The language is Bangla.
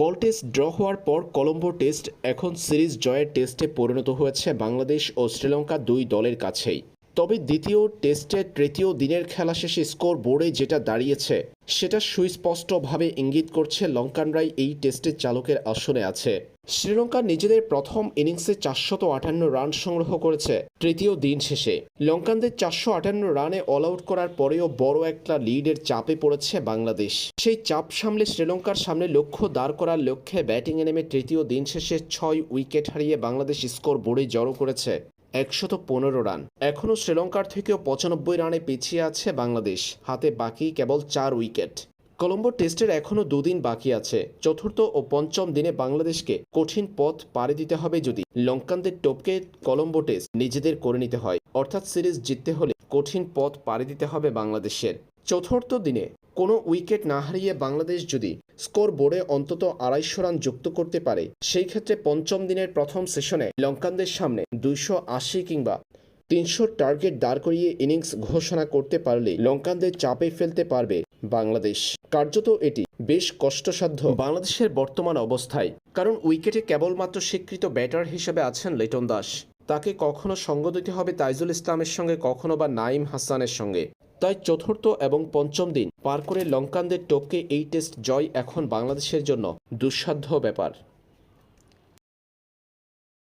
কল টেস্ট ড্র হওয়ার পর কলম্বো টেস্ট এখন সিরিজ জয়ের টেস্টে পরিণত হয়েছে বাংলাদেশ ও শ্রীলঙ্কা দুই দলের কাছেই। তবে দ্বিতীয় টেস্টের তৃতীয় দিনের খেলা শেষে স্কোর বোর্ডে যেটা দাঁড়িয়েছে, সেটা সুস্পষ্টভাবে ইঙ্গিত করছে লঙ্কানরাই এই টেস্টের চালকের আসনে আছে। শ্রীলঙ্কা নিজেদের প্রথম ইনিংসে চারশত আটান্ন রান সংগ্রহ করেছে। তৃতীয় দিন শেষে। লঙ্কানদের চারশো আটান্ন রানে অল আউট করার পরেও বড় একটা লিডের চাপে পড়েছে বাংলাদেশ। সেই চাপ সামলে শ্রীলঙ্কার সামনে লক্ষ্য দাঁড় করার লক্ষ্যে ব্যাটিংয়ে নেমে তৃতীয় দিন শেষে ছয় উইকেট হারিয়ে বাংলাদেশ স্কোর বোর্ডে জড়ো করেছে একশত পনেরো রান। এখনও শ্রীলঙ্কার থেকেও পঁচানব্বই রানে পিছিয়ে আছে বাংলাদেশ। হাতে বাকি কেবল চার উইকেট কলম্বো টেস্টের এখনও দুদিন বাকি আছে। চতুর্থ ও পঞ্চম দিনে বাংলাদেশকে কঠিন পথ পাড়ি দিতে হবে যদি লঙ্কানদের টপকে কলম্বো টেস্ট নিজেদের করে নিতে হয়। অর্থাৎ সিরিজ জিততে হলে কঠিন পথ পাড়ি দিতে হবে বাংলাদেশের। চতুর্থ দিনে কোনো উইকেট না হারিয়ে বাংলাদেশ যদি স্কোর বোর্ডে অন্তত আড়াইশো রান যুক্ত করতে পারে, সেই ক্ষেত্রে পঞ্চম দিনের প্রথম সেশনে লঙ্কানদের সামনে দুইশো আশি কিংবা তিনশো টার্গেট দাঁড় করিয়ে ইনিংস ঘোষণা করতে পারলে লঙ্কানদের চাপে ফেলতে পারবে বাংলাদেশ। কার্যত এটি বেশ কষ্টসাধ্য বাংলাদেশের বর্তমান অবস্থায়, কারণ উইকেটে কেবলমাত্র স্বীকৃত ব্যাটার হিসেবে আছেন লিটন দাস। তাকে কখনো সঙ্গ দিতে হবে তাইজুল ইসলামের সঙ্গে, কখনো বা নাইম হাসানের সঙ্গে। তাই চতুর্থ এবং পঞ্চম দিন পার করে লঙ্কানদের টপকে এই টেস্ট জয় এখন বাংলাদেশের জন্য দুঃসাধ্য ব্যাপার।